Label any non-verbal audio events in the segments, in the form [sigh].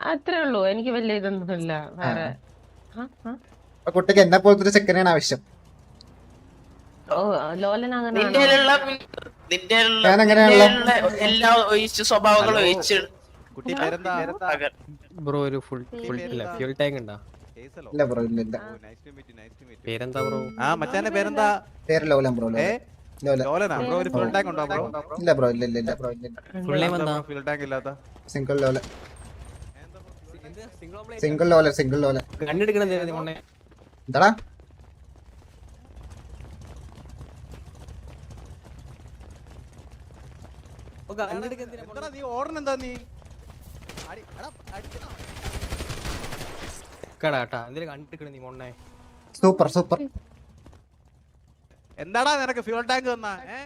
അത്രേ ഉള്ളൂ എനിക്ക് വലിയ ഇതൊന്നുമില്ല. വേറെ. ആ, ആ. അപ്പൊ കുട്ടിക്ക് എന്നെ പോലത്തെ ഒരു ചെക്കനാണ് ആവശ്യം. ഓ ലോലൻ അങ്ങനെ നിന്റെ? എല്ലാ സ്വഭാവങ്ങളും ഒഴിച്ച് കുട്ടി പേരെന്താ? ബ്രോ ഒരു ഫുൾ ഫുൾ ഇല്ല ഫ്യൂൽ ടാങ്ക് ഉണ്ടോ ഇല്ല ബ്രോ ഇല്ല ഇല്ല. Nice to meet nice to meet പേരെന്താ ബ്രോ? ആ മച്ചാന്റെ പേരെന്താ? പേര് ലോലൻ ബ്രോ ലോലനാ? ബ്രോ ഒരു ഫുൾ ടാങ്ക് ഉണ്ടോ ബ്രോ? ഇല്ല ബ്രോ ഇല്ല ഇല്ല ബ്രോ ഇല്ല ഫുൾ ടാങ്ക് ഇല്ലാത്ത single Lola single Lola single Lola എന്താടാ? സൂപ്പർ സൂപ്പർ എന്താടാ നിനക്ക് ഫ്യൂൾ ടാങ്ക് തന്നാ ഏ?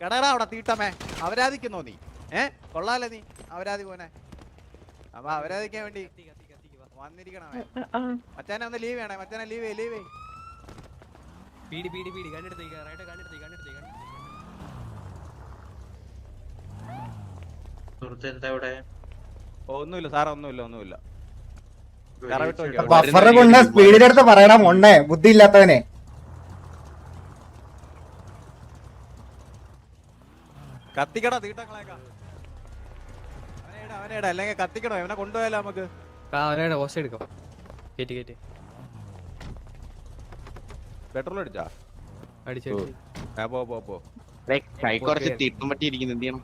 കടടാ അവിടെ തീട്ടമേ അവരാധിക്കുന്നോ നീ? ഏ? കൊള്ളാലേ നീ അവരാധി പോനെ അപ്പൊ അവരാധിക്കാൻ വേണ്ടി വന്നിരിക്കണം മച്ചാനെ ഒന്ന് ലീവ് വേണേ മച്ചാനെ ലീവ് ലീവ് പീടി പീടി പീടി. കണ്ണെടുത്തേക്ക് റൈറ്റ് കണ്ണെടുത്തേക്ക് കണ്ണെടുത്തേക്ക് സുഹൃത്ത് എന്താ ഇവിടെ? ഒന്നുമില്ല സാർ ഒന്നുമില്ല ഒന്നുമില്ല? ബഫറ് കൊണ്ട് സ്പീഡിലെടുത്ത് പറയണം ഒന്നേ ബുദ്ധി ഇല്ലാത്തവനെ. കത്തിക്കടാ തീട്ടങ്ങളേക്കാ ഇടാ അല്ലെങ്കിൽ കത്തിക്കണോ? ഇവനെ കൊണ്ടുപോയാലോ നമുക്ക്? അവനെ ഹോസ്റ്റ് എടുക്കാം കേറ്റി കേറ്റി. പെട്രോൾ അടിച്ചാ? അടിച്ചു ആ, പോ പോ പോ. കൈ കുറച്ച് തീർത്തും പറ്റി ഇരിക്കുന്നു. എന്ത് ചെയ്യണം?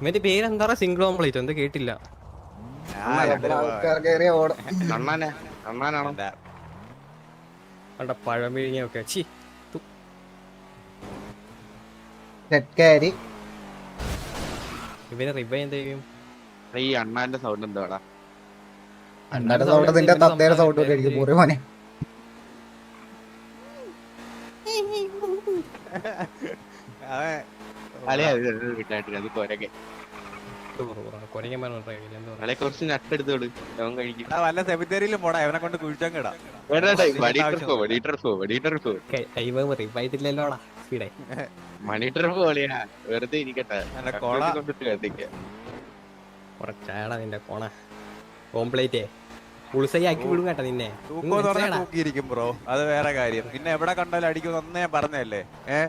ഇവന്റെ പേരെന്താ സിംഗിൾ ഓംപ്ലേറ്റ് എന്താ കേട്ടില്ല. പഴമിഴിഞ്ഞൊക്കെ. ചി ഇവനെ റിവൈ എന്ത് ചെയ്യും? ഈ അണ്ണാന്റെ സൗണ്ട് എന്താടാ? അണ്ണാന്റെ സൗണ്ട് നിന്റെ തത്തേടെ സൗണ്ട് ഒക്കെ എനിക്ക് പോരെ മോനെ മണിട്ടർ കുറച്ച് കഴിക്കും. വല്ല സെമിത്തേരിയിലും പോടാ അവനെ കൊണ്ട് കുഴിച്ചങ്ങിടാ. മണി ട്രിപ്പോ മണി ട്രിപ്പോ മണി ട്രിപ്പോ റിവൈത്തില്ലല്ലോടാ സ്പീഡേ മണി ട്രിപ്പ് പോലെയാ വെറുതെ ഇരിക്കട്ടെ. കൊണ്ടിട്ട് കത്തിക്ക കുറച്ചാടാ നിന്റെ കോണ. കോംപ്ലീറ്റേ. പുളിസൈ ആക്കി വിടും കേട്ടോ നിന്നെ. തൂക്കോ തൂക്കിയിരിക്കും ബ്രോ. അത് വേറെ കാര്യം. പിന്നെ എവിടെ കണ്ടാലും അടിക്കും അന്ന് പറഞ്ഞല്ലേ ഏ?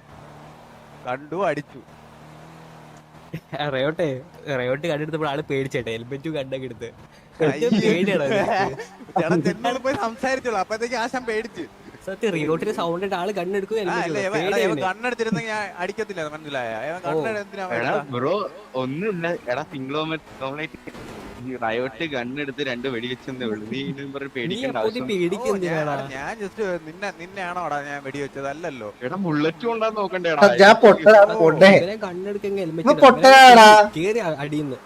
കണ്ടു അടിച്ചു. റയോട്ടെ റയോട്ട് കണ്ടെടുത്തപ്പോൾ ആൾ പേടിച്ചേട്ടെ. ഹെൽമെറ്റും കണ്ടൊക്കെ എടുത്ത്. പേടിയാണോ പോയി സംസാരിച്ചോളൂ. അപ്പഴത്തേക്ക് ആശം പേടിച്ച്. സത്യം റിയോട്ടിന്റെ സൗണ്ട് ഇട്ട് ആൾ കണ്ണെടുക്കും. കണ്ണെടുത്തിരുന്നെങ്കിൽ ഞാൻ അടിക്കത്തില്ല മനസ്സിലായ. ബ്രോ ഒന്നുമില്ല എടാ സിംഗ്ലോമേറ്റ് റയോട്ട് ഗണ്ണെടുത്ത് രണ്ട് വെടി വെച്ചെന്നേ ഉള്ളൂ. നീ പറഞ്ഞ് പേടിക്കേണ്ട ആവശ്യം ഞാൻ ജസ്റ്റ് നിന്നെ നിന്നെയാണോടാ ഞാൻ വെടിവെച്ചത് അല്ലല്ലോ എടാ. ബുള്ളറ്റ് കൊണ്ടാ നോക്കണ്ടേടാ കേറി അടിയുന്നു.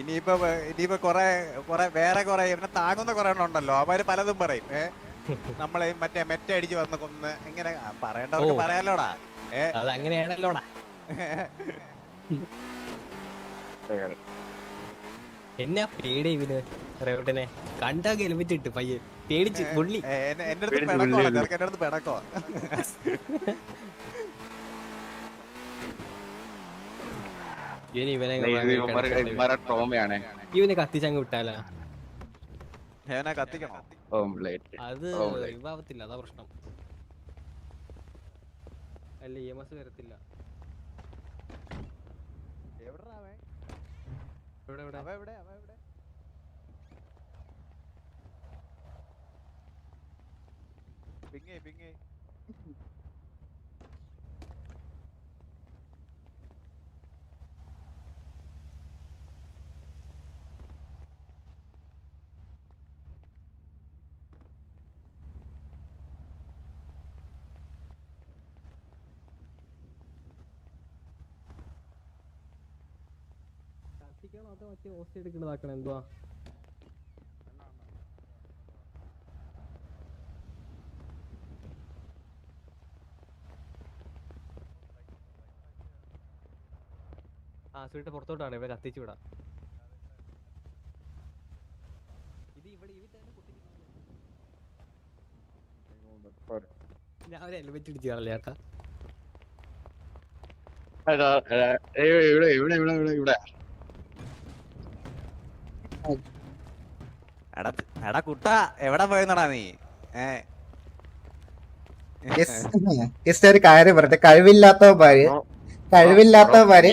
ഇനിയിപ്പോ ഇനിയിപ്പോ കൊറേ കൊറേ വേറെ കൊറേ ഇവനെ താങ്ങുന്ന കൊറേ ഉണ്ടല്ലോ. അവർ പലതും പറയും. ഏ? [laughs] നമ്മളെ മറ്റേ മെറ്റ അടിച്ച് വന്ന കൊന്ന് എങ്ങനെ പറയണ്ടവർക്ക് പറയാലോടാ. അതങ്ങനെയാണല്ലോടാ. അത് അങ്ങനെയാണല്ലോടാ എന്നാ പേടി ഇവന് റയോട്ടിനെ. കണ്ടാ ഹെൽമെറ്റ് ഇട്ട് പയ്യെ. പേടിച്ച് പുള്ളി. എന്റെ അടുത്ത് പിണക്കോ. ചെറുക്കന്റെ അടുത്ത് പിണക്കോ. ഇവന് ഇവനെ ഇവന്മാരെ ട്രോമയാണ്. ഇവനെ കത്തിച്ചങ്ങ് വിട്ടാലോ. ഞാനാ കത്തിക്കണോ? ഓംലേറ്റ് അത് ഓ, right. ഇവാവത്തില്ല അതാ പ്രശ്നം. അല്ല ഇ എം എസ് വരത്തില്ല എവിടെടാ അവൻ? [laughs] ഇവിടെ ഇവിടെ അവൻ എവിടെ അവൻ എവിടെ പിങ്ങേ പിങ്ങേ കത്തിക്കണോ അതോ മറ്റേ ഓസ്റ്റ് എടുക്കണതാക്കണം എന്തുവാ? ആ സുവിട്ട് പുറത്തോട്ടാണ്. ഇവ കത്തിച്ചു വിടാം. ഇത് ഇവിടെ. ഞാൻ ഒരു ഹെൽമെറ്റ് ഇടിച്ചു കളഞ്ഞ ചേട്ടാ. ഇവിടെ ഇവിടെ ഇവിടെ ഇവിടെ ഇവിടെ. എടാ കുട്ട എവിടെ പോയെന്നടാ നീ? ഒരു കാര്യം പറയട്ടെ കഴിവില്ലാത്തവന്മാര് കഴിവില്ലാത്തവന്മാര്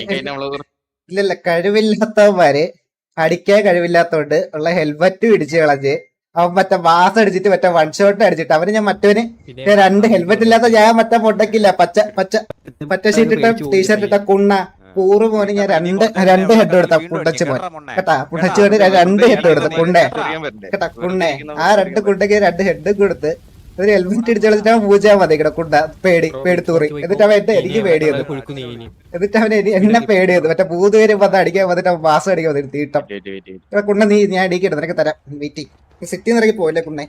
ഇല്ലല്ല കഴിവില്ലാത്തവന്മാര് അടിക്കാൻ കഴിവില്ലാത്തോണ്ട് ഉള്ള ഹെൽമെറ്റ് ഇടിച്ച് കളഞ്ഞ് അവൻ മറ്റേ മാസം അടിച്ചിട്ട് മറ്റേ വൺ ഷോട്ട് അടിച്ചിട്ട് അവന് ഞാൻ മറ്റവന് രണ്ട് ഹെൽമെറ്റ് ഇല്ലാത്ത ഞാൻ മറ്റേ പൊട്ടക്കില്ല പച്ച പച്ച പച്ച ഷീറ്റ് ഇട്ട ടീഷർട്ട് ഇട്ട കുണ്ണ. കൂറ് പോലെ ഞാൻ രണ്ട് രണ്ട് ഹെഡ് എടുത്ത. പുണ്ടച്ച് പോലെ കേട്ടാ പുണ്ടച്ച് ഞാൻ രണ്ട് ഹെഡ് എടുത്ത കുണ്ടേ. കേട്ടാ. കുണ്ണേ ആ രണ്ട് കുണ്ടയ്ക്ക് രണ്ട് ഹെഡ് കൊടുത്ത് ഒരു ഹെൽമെറ്റ് ഇടിച്ച് കളിച്ചിട്ട് അവൻ പൂജാ മതി. കേട്ടോ കുണ്ട പേടി പേടിത്തൂറി എന്നിട്ട് അവൻ എന്റെ എനിക്ക് പേടി വന്നു. എന്നിട്ട് അവൻ എന്നെ എന്നെ വന്നു. മറ്റേ പൂത് പേര് വന്ന് അടിക്കാൻ വന്നിട്ട് അവൻ മാസം അടിക്കാൻ വന്നിട്ട് തീട്ടം. കേട്ടോ കുണ്ണ നീ ഞാൻ അടിക്കട്ടെ നിനക്ക് തരാം. വെയിറ്റ്. സിറ്റിന്ന് ഇറങ്ങി പോയില്ലേ കുണ്ണേ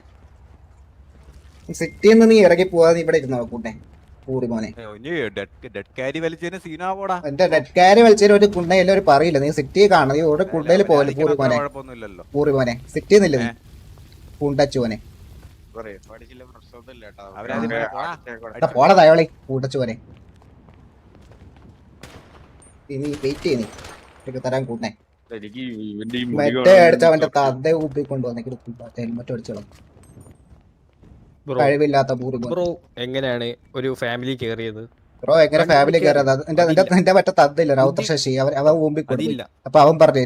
സിറ്റിന്ന് നീ ഇറങ്ങി പോവാതെ നീ ഇവിടെ ഇരുന്നോ കുണ്ണെ കൂടി മോനെ. ഡെഡ് കാരി വലിച്ചതിന് ഡെഡ്കാര് വലിച്ചതിന് ഒരു പറയില്ല. നീ സിറ്റി കാണണം. നീ ഇവിടെ കുണ്ടയിൽ പോലെ പൂറി മോനെ. സിറ്റി മോനെ. സിറ്റിയിൽ കൂട്ടച്ചുവനെ നീ? പൂണ്ടച്ചു മോനെ. പറയ്, പഠിച്ചില്ല പ്രശ്നമൊന്നുമില്ല കേട്ടോ. പോടാ. അടിച്ചേക്കോട്ടെ. എടാ പോളെ തയോളി മോനെ. നീ വെയിറ്റ് ചെയ്യ നീ. നിനക്ക് തരാൻ കൂട്ടേ മറ്റേ അടിച്ചവന്റെ തദ്ദേ തൊട്ട് കൊണ്ടുവന്നെങ്കിൽ ഹെൽമെറ്റ് അടിച്ചോളാം. കഴിവില്ലാത്ത ബ്രോ എങ്ങനെയാണ് ഒരു ഫാമിലി കേറിയത് ബ്രോ എങ്ങനെ ഫാമിലി കയറിയത്? എന്റെ എന്റെ എന്റെ മറ്റേ തദ്ദില്ല റൗത്ര ശശി. അവൻ അവൻ മുമ്പിൽ കൊടുത്തു അപ്പൊ അവൻ പറഞ്ഞു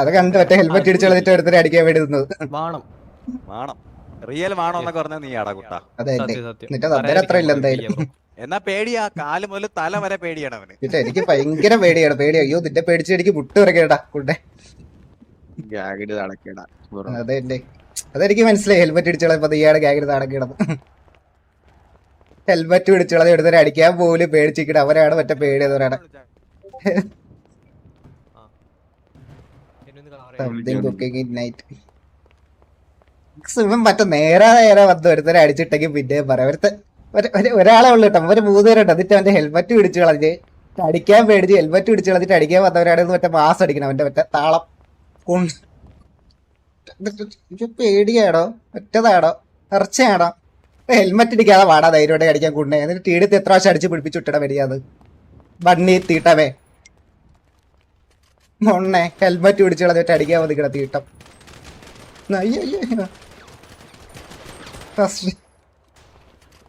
അത് കണ്ട് മറ്റേ ഹെൽമെറ്റ് ഇടിച്ച് കളഞ്ഞിട്ട് എടുത്തിട്ട് അടിക്കാൻ വേണ്ടി നിന്നത്. വേണം. വേണം. റിയൽ വേണോ എന്നൊക്കെ പറഞ്ഞാൽ നീ ആടാ കുട്ടാ. അതെ എന്നിട്ട് അത്ര ഇല്ല എന്തായാലും. എന്നാ പേടിയാ കാൽ മുതൽ തല വരെ പേടിയാണ് അവന്. എനിക്ക് ഭയങ്കര പേടിയാണ്. പേടി അയ്യോ നിന്റെ പേടിച്ച് എനിക്ക് മുട്ട് ഗാഗിട് നടക്കേടാ അതെ എന്റെ. അതെനിക്ക് മനസ്സിലായി. ഹെൽമെറ്റ് ഇടിച്ചുള്ള ഇപ്പൊ ഇയാളെ ഗാഗിന് നടക്കണം ഹെൽമെറ്റ് ഇടിച്ചുള്ളത് എടുത്തവരെ അടിക്കാൻ പോലും പേടിച്ചിട്ട് അവരാണ് മറ്റേ പേടിയതവരാണ് ഇവൻ മറ്റേ നേരെ നേരെ വന്ന് ഒരുത്തരെ അടിച്ചിട്ടെങ്കിൽ പിന്നെ പറയാം ഒരുത്ത ഒരു- ഒരു- ഒരാളെ ഉള്ളു കേട്ടോ. അവർ മൂന്ന് പേരുണ്ട് എന്നിട്ട് അവന്റെ ഹെൽമെറ്റ് പിടിച്ചു കളഞ്ഞ് അടിക്കാൻ പേടിച്ച് ഹെൽമെറ്റ് പിടിച്ചു കളഞ്ഞിട്ട് അടിക്കാൻ വന്നവരാണ്. മറ്റേ മാസം അടിക്കണം. അവന്റെ മറ്റേ താളം. ഇത് ഒറ്റതാടോ ഇറച്ചയാടോ ഹെൽമെറ്റ് ഇടിക്കാതെ വാടാ ധൈര്യമായിട്ട് അടിക്കാൻ കൂടുന്നേ എന്നിട്ട് തീടുത്ത് എത്ര പ്രാവശ്യം അടിച്ച് പിടിപ്പിച്ച് വിട്ടട വരികയത് വണ്ണി തീട്ടവേ. മൊണ്ണെ ഹെൽമെറ്റ് പിടിച്ച് കളഞ്ഞിട്ട് അടിക്കാൻ മതി കിട തീട്ടം.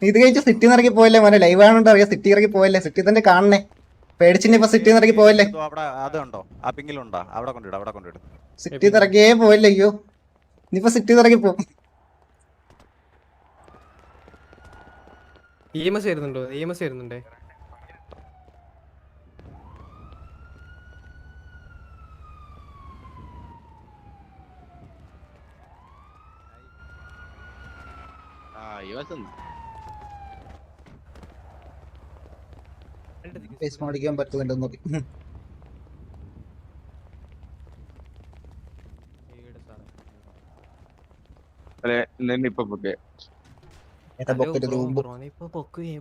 ഇത് കഴിച്ച് സിറ്റി ഇറങ്ങി പോയല്ലേ മോനെ? ലൈവ് ആണോണ്ട് അറിയാം. സിറ്റി ഇറങ്ങി പോയല്ലേ? സിറ്റി തന്നെ കാണണേ. പേടിച്ചിട്ട് ഇപ്പൊ സിറ്റി ഇറങ്ങി പോയല്ലേ അവിടെ അതുണ്ടോ? ആ പിങ്കിലുണ്ടോ അവിടെ കൊണ്ടിടും അവിടെ കൊണ്ടിടും സിറ്റി ഇറങ്ങിയേ പോയല്ലേ അയ്യോ. ഇനിയിപ്പോ സിറ്റി ഇറങ്ങി പോ ഇ എം എസ് വരുന്നുണ്ടോ? ഇ എം എസ് വരുന്നുണ്ടേ ആ യുവസ് ഫേസ് മാടിക്കാൻ പറ്റുന്നുണ്ടെന്ന് നോക്കി. അല്ലെ ഇപ്പൊ പൊക്കെ. ഇപ്പൊ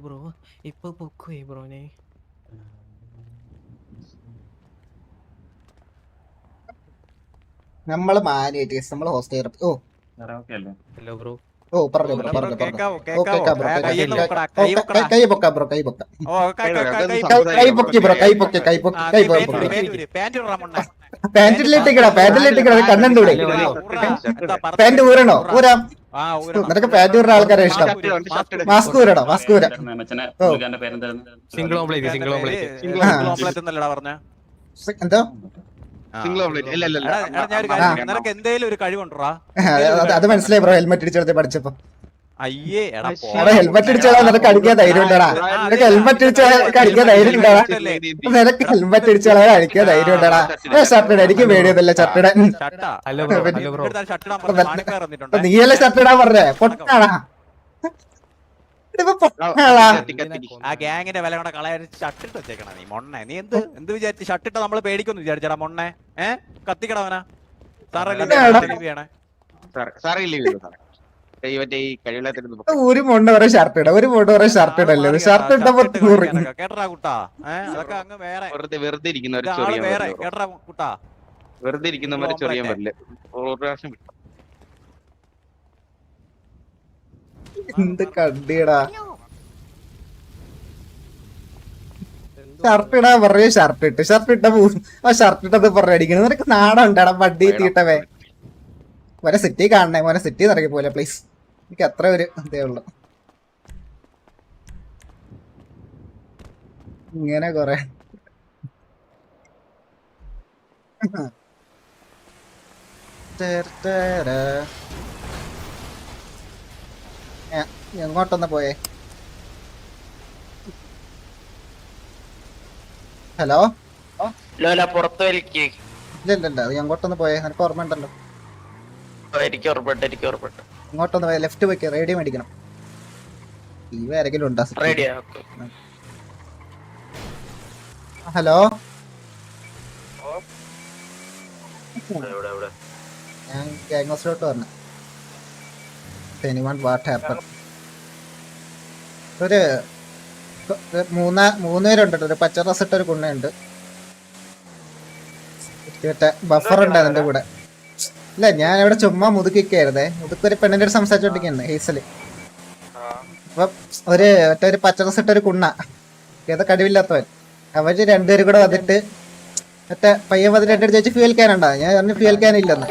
ബ്രോ ഇപ്പൊ പൊക്കുവേ ബ്രോനെ നമ്മൾ മാനേറ്റേഴ്സ് നമ്മൾ ഹോസ്റ്റൽ ഓ. ഹലോ ബ്രോ ഓ പറഞ്ഞു ബ്രോ പറഞ്ഞു കൈ പൊക്കാം ബ്രോ കൈ പൊക്കാം കൈ പൊക്കി ബ്രോ കൈ പൊക്കി കൈ പൊക്കി കൈ പൊക്കി. പാന്റിലിട്ടിക്കടാ പാന്റിലിട്ടിക്കടാ കണ്ണുണ്ട് ഇവിടെ പാന്റ് ഊരണോ ഊരാം ഊരണം. നിനക്ക് പാന്റ് ഊരുന്ന ആൾക്കാരെ ഇഷ്ടം മാസ്ക് ഊരി, മാസ്ക് ഊരാ മാസ്ക് ഊരടോ മാസ്ക് ഊര ഓ. Single omelette single omelette single ആ. ഓംലെറ്റ് എന്നല്ലടാ പറഞ്ഞെ? എന്തോ. സിംഗിൾ ഓംലെറ്റ് ഇല്ല ഇല്ല. നിനക്ക് എന്തേലും ഒരു കഴിവുണ്ടോടാ? [laughs] അത് മനസ്സിലായി ബ്രോ. ഹെൽമെറ്റ് അടിച്ചെടുത്ത് പഠിച്ചപ്പോ. അയ്യേ എടാ ഹെൽമെറ്റ് അടിച്ചാൽ നിനക്ക് അടിക്കാൻ ധൈര്യം ഉണ്ടടാ നിനക്ക് ഹെൽമെറ്റ് അടിച്ചാൽ അടിക്കാൻ ധൈര്യം ഉണ്ടടാ [laughs] നിനക്ക് ഹെൽമെറ്റ് അടിച്ചാൽ അടിക്കാൻ ധൈര്യം ഉണ്ടടാ ഷർട്ടിട എനിക്ക് പേടിയൊന്നുമില്ല ഷർട്ടിടാൻ. [laughs] നീയല്ലേ ഷർട്ടിടാൻ പറഞ്ഞേ? പൊട്ടാടാ. ആ ഗ്യാങ്ങിന്റെ വില കൊണ്ട് കളയാൻ ഷട്ടിട്ട് വെച്ചേക്കണ നീ മൊണ്ണെ. നീ എന്ത് എന്ത് വിചാരിച്ച് ഷട്ടിട്ട് ഇട്ട നമ്മൾ പേടിക്കൊന്നും വിചാരിച്ചടാ മൊണ്ണെ? ഏ? കത്തിക്കടവനാ ഒരു മൊണ്ണ വരെ ഷർട്ട് ഇട. ഒരു മൊണ്ട് വരെ ഷർട്ട് ഇടല്ലേ? ഷർട്ട് ഇട്ടപ്പോ നൂറ് കേട്ടറാ കുട്ടാ. അതൊക്കെ അങ്ങ് വേറെ. വെറുതെ കുട്ടാ. വെറുതെ ഇരിക്കുന്നവരെ ചെറിയ പറ്റില്ല ഒരു പ്രാവശ്യം വിട്ടു. എന്ത് കണ്ടിയടാ ഷർട്ട് ഇടാൻ പറയോ ഷർട്ട് ഇട്ട്. ഷർട്ട് ഇട്ട പോ- ആ ഷർട്ട് ഇട്ടത് പറഞ്ഞു അടിക്കണം നിനക്ക് നാടുണ്ടട വണ്ടി തീട്ടവേ. മോനെ സിറ്റി കാണണേ. മോനെ സിറ്റി നിറക്കി പോലെ പ്ലീസ് എനിക്ക് അത്ര ഒരു ഇതേ ഉള്ളു. ഇങ്ങനെ കൊറേ. ഞാ- എങ്ങോട്ടൊന്ന് പോയേ. ഹലോ? ലോല പുറത്തു വലിക്ക്. അത് എങ്ങോട്ടൊന്ന് പോയേ നിനക്ക് ഓർമ്മ ഉണ്ടല്ലോ എനിക്ക് ഇങ്ങോട്ടൊന്ന് പോയേ ലെഫ്റ്റ് പോയി റേഡിയോ മേടിക്കണം. ഇവ ആരെങ്കിലും ഉണ്ടോ റേഡിയോ ഹലോ? ഞാൻ ഹൗസിലോട്ട് വരണം എനിവൺ വാട്ട് ഹാപ്പൻ ഒരു മൂന്ന മൂന്നാ പേരുണ്ട്. ഒരു പച്ച ഡ്രസ് ഇട്ട ഒരു കുണ്ണയുണ്ട് മറ്റേ ബഫർ ഉണ്ട് അതിന്റെ കൂടെ. ഇല്ല ഞാൻ ഇവിടെ ചുമ്മാ മുതുക്കിക്കായിരുന്നേ മുതുക്കൊരു പെണ്ണിന്റെ അടുത്ത് സംസാരിച്ചോണ്ടിരിക്കുന്നു ഹേസൽ. അപ്പൊ ഒരു മറ്റേ ഒരു പച്ച ഡ്രസ് ഇട്ട ഒരു കുണ്ണ. ഏതോ കഴിവില്ലാത്തവൻ. അവർ രണ്ടുപേരും കൂടെ വന്നിട്ട് മറ്റേ പയ്യൻ വന്നിട്ട് എന്റെ അടുത്ത് ചോദിച്ചു ഫ്യൂൽ ക്യാൻ ഉണ്ടോ? ഞാൻ പറഞ്ഞു ഫ്യൂൽ ക്യാൻ ഇല്ലെന്ന്.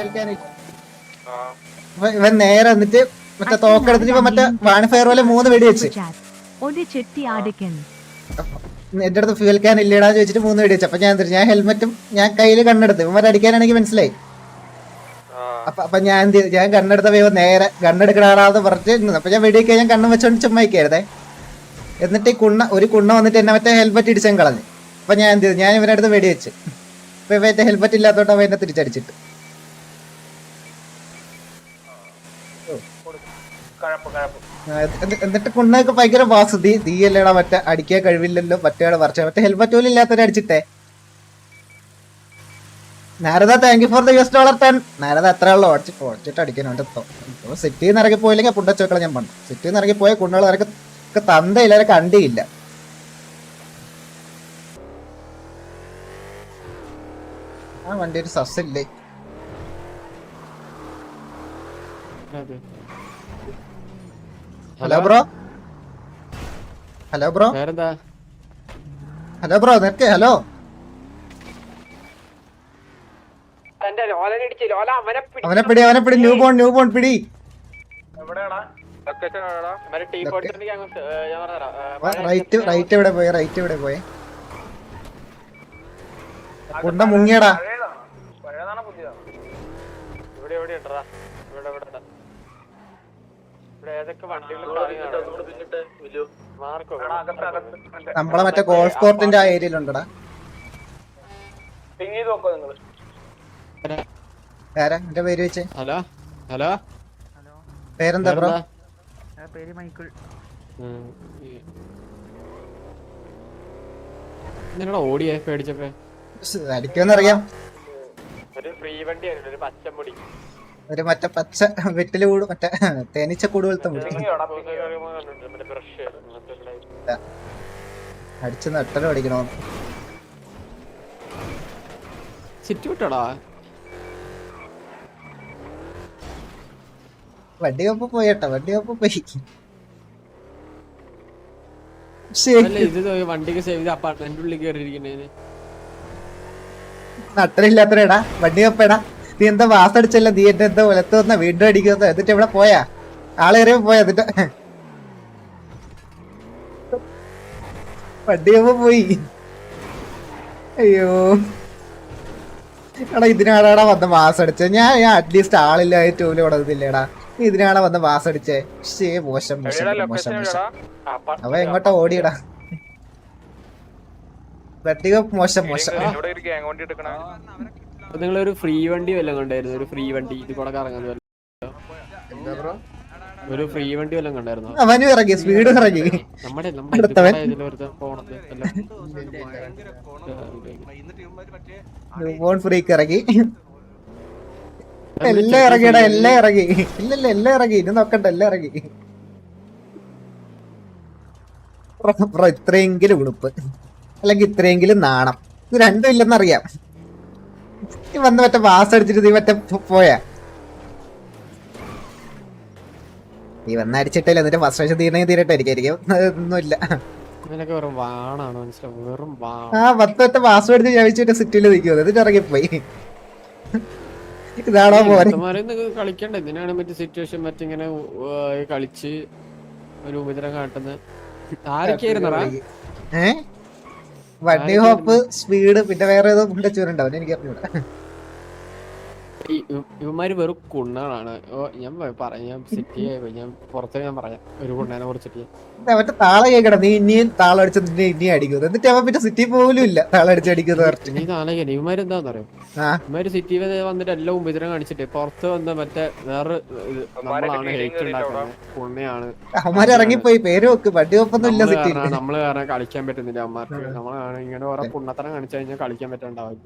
ഇവൻ നേരെ വന്നിട്ട് മറ്റേ തോക്കെടുത്തിട്ട് ഇപ്പൊ മറ്റേ വാണിഫയർ പോലെ മൂന്ന് വെടി വെച്ച്. എന്റെ അടുത്ത് ഫ്യൂൽ ക്യാൻ ഇല്ലടാന്ന് ചോദിച്ചിട്ട് മൂന്ന് വെടി വെച്ചു. അപ്പൊ ഞാൻ എന്ത് ചെയ്തു? ഞാൻ ഹെൽമെറ്റും ഞാൻ കയ്യിൽ കണ്ണെടുത്ത്. ഇവന്മാർ അടിക്കാനാണെങ്കിൽ മനസ്സിലായി. അപ്പൊ അപ്പൊ ഞാൻ എന്ത് ചെയ്തു? ഞാൻ കണ്ണെടുത്ത വേവ് നേരെ കണ്ണെടുക്കണാറാന്ന് പറഞ്ഞിരുന്നത്. അപ്പൊ ഞാൻ വെടിയൊക്കെ ഞാൻ കണ്ണും വെച്ചോണ്ട് ചുമ്മാ ഇരിക്കായിരുന്നേ. എന്നിട്ട് ഈ കുണ്ണ ഒരു കുണ്ണ വന്നിട്ട് എന്നെ മറ്റേ ഹെൽമെറ്റ് ഇടിച്ചാൻ കളഞ്ഞു. അപ്പൊ ഞാൻ എന്ത് ചെയ്തു? ഞാൻ ഇവരടുത്ത് അടുത്ത് വെടി വെച്ച്. അപ്പൊ ഇവ ഹെൽമെറ്റ് ഇല്ലാത്തോണ്ട് അവ എന്നെ തിരിച്ചടിച്ചിട്ട്. എന്നിട്ട് കുണ്ണൊക്കെ ഭയങ്കര വാസുതി തീയല്ലേടാ മറ്റേ അടിക്കാൻ കഴിവില്ലല്ലോ മറ്റേടെ പറിച്ച മറ്റേ ഹെൽമറ്റ് പോലും ഇല്ലാത്തവരെ അടിച്ചിട്ടേ. Narada thank you for the U S dollar ten Narada എത്ര ഉള്ളു? ഓടിച്ച് ഓടിച്ചിട്ട് അടിക്കാനുണ്ട് ഇപ്പൊ. സിറ്റിയിൽ നിന്ന് ഇറങ്ങി പോയില്ലെങ്കിൽ പുണ്ടച്ചോക്കളെ ഞാൻ പണ്ട്. സിറ്റിയിൽ നിന്ന് ഇറങ്ങി പോയ കുണ്ണുകൾ നിനക്ക് തന്തയില്ല അവരെ കണ്ടിയില്ല. ആ വണ്ടി ഒരു സസ്സില്ലേ hello bro. Hello bro. Hello bro നിനക്ക് ഹലോ. അവനെ പിടി അവനെ പിടി ന്യൂ ബോൺ ന്യൂ ബോൺ പിടി റൈറ്റ് റൈറ്റ് എവിടെ പോയി റൈറ്റ് എവിടെ പോയി? കുണ്ട മുങ്ങിയടാ. ഇവിടെ എവിടെ ഉണ്ടടാ ഇവിടെ ഇവിടെ ഇടാ. ഇവിടെ ഏതൊക്കെ വണ്ടികൾ മാർക്കോ നമ്മളെ മറ്റേ ഗോൾഫ് കോർട്ടിന്റെ ആ ഏരിയയിലുണ്ടടാ ആരാ? എന്റെ പേര് വെച്ച്? ഹലോ? ഹലോ? പേരെന്താ ബ്രോ? നിന്നോട് ഓടിയേ പേടിച്ചപ്പോ അടിക്കുമെന്നറിയാം ഒരു ഫ്രീ വണ്ടി ആയിരുന്നു ഒരു പച്ചമുടി. ഒരു മറ്റേ പച്ച വെറ്റിൽ കൂട് മറ്റേ തേനീച്ച കൂട് പോലത്തെ അടിച്ച് നട്ടലും വിട്ടോടാ. വണ്ടി കപ്പ് പോയി കേട്ടോ വണ്ടി കപ്പ് പോയി. നട്ടലില്ലാത്തടാ ഇത് വണ്ടിക്ക് സേവ് ചെയ്ത് അപ്പാർട്ട്മെന്റ് ഉള്ളിൽ കയറിയിരിക്കുന്നതിന് നട്ടലില്ലാത്തവരെടാ വണ്ടി കപ്പേടാ നീ എന്താ വാസടിച്ചല്ല നീ എന്റെ എന്താ ഒലത്ത് വന്ന? വീണ്ടും അടിക്കുന്നത്? എന്നിട്ട് ഇവിടെ പോയാ? ആളെ എറിയുമ്പോ പോയാ എന്നിട്ട്? വണ്ടി കപ്പ് പോയി. അയ്യോ. എടാ ഇതിനാടാ വന്ന് വാസടിച്ചേ ഞാൻ ഞാൻ അറ്റ്ലീസ്റ്റ് ആളില്ലായിട്ട് പോലും കൊടുത്തില്ലേടാ നീ ഇതിനാടാ വന്ന് മാസടിച്ചേ ശേ മോശം മോശം മോശം മോശം. അവ എങ്ങോട്ടാ ഓടിയടാ? വെട്ടിക മോശം മോശം. നിങ്ങൾ ഒരു ഫ്രീ വണ്ടി വല്ലതും കണ്ടായിരുന്നു? ഒരു ഫ്രീ വണ്ടി ഇത് കൂടെ കറങ്ങാൻ വല്ല ഒരു ഫ്രീ വണ്ടി വല്ലതും കണ്ടായിരുന്നു? അവനും ഇറങ്ങി സ്പീഡ് ഇറങ്ങി. നമ്മുടെ നമ്മുടെ പോണത്? ഫോൺ ഫ്രീക്ക് ഇറങ്ങി. എല്ലാം ഇറങ്ങിയടാ എല്ലാം ഇറങ്ങി. ഇല്ലല്ല എല്ലാം ഇറങ്ങി. ഇനി നോക്കണ്ട എല്ലാം ഇറങ്ങി. ഇത്രയെങ്കിലും ഉടുപ്പ്. അല്ലെങ്കിൽ ഇത്രയെങ്കിലും നാണം. ഇത് രണ്ടും ഇല്ലെന്നറിയാം. നീ വന്ന് മറ്റേ വാസ് അടിച്ചിട്ട് നീ മറ്റേ പോയാ? നീ വന്ന് അടിച്ചിട്ടില്ല എന്നിട്ട് ഫസ്റ്റ് തീരണേ തീരട്ടെ ആയിരിക്കും ഒന്നുമില്ല. ആ പത്ത് പത്ത് പാസ്വേഡ് ഞാൻ വെച്ചിട്ട് സിറ്റിയിൽ നിൽക്കുന്നത് എന്നിട്ട് ഇറങ്ങിപ്പോയി. ഇതാണോ ഇവന്മാരൊന്നും കളിക്കണ്ട? എന്തിനാണ് മറ്റേ സിറ്റുവേഷൻ മറ്റിങ്ങനെ കളിച്ച് ഒരു ഉപദ്രം കാട്ടുന്നത്? വണ്ടി ഹോപ്പ് സ്പീഡ് പിന്നെ വേറെ ഏതോ പുണ്ടച്ചൂരുണ്ടാവും എനിക്ക് അറിഞ്ഞൂടാ. ഇവന്മാര് വെറും കുണ്ണാണ് ഓ ഞാൻ പറയാം ഞാൻ സിറ്റി ഞാൻ പുറത്ത് ഞാൻ പറയാം. ഒരു കുണ്ണനെ കുറിച്ചിട്ട് അവന്റെ മറ്റേ താളം കേൾക്കണം നീ ഇനിയും താളം അടിച്ച് നിന്നെ ഇനിയും അടിക്കുന്നത്. എന്നിട്ട് അവൻ പിന്നെ സിറ്റി പോലും ഇല്ല താളം അടിച്ച് പറഞ്ഞു നീ നീ കേൾക്കണം ഇവന്മാര് എന്താന്ന് അറിയോ ഇവന്മാര് സിറ്റി വന്നിട്ട് എല്ലാം ഉപദ്രം കാണിച്ചിട്ട് പുറത്ത് വന്ന മറ്റേ വേറെ നമ്മളാണ് ഉണ്ടാക്കുന്നത്. കുണ്ണയാണ്. അവന്മാര് ഇറങ്ങിപ്പോയി പേര് വെക്ക് വണ്ടി ഒപ്പം ഇല്ല സിറ്റി നമ്മൾ കാരണം കളിക്കാൻ പറ്റുന്നില്ല അമ്മമാർക്ക് നമ്മളാണ് ഇങ്ങനെ ഓരോ കുണ്ണത്തരം കാണിച്ചു കഴിഞ്ഞാൽ കളിക്കാൻ പറ്റാണ്ടാവും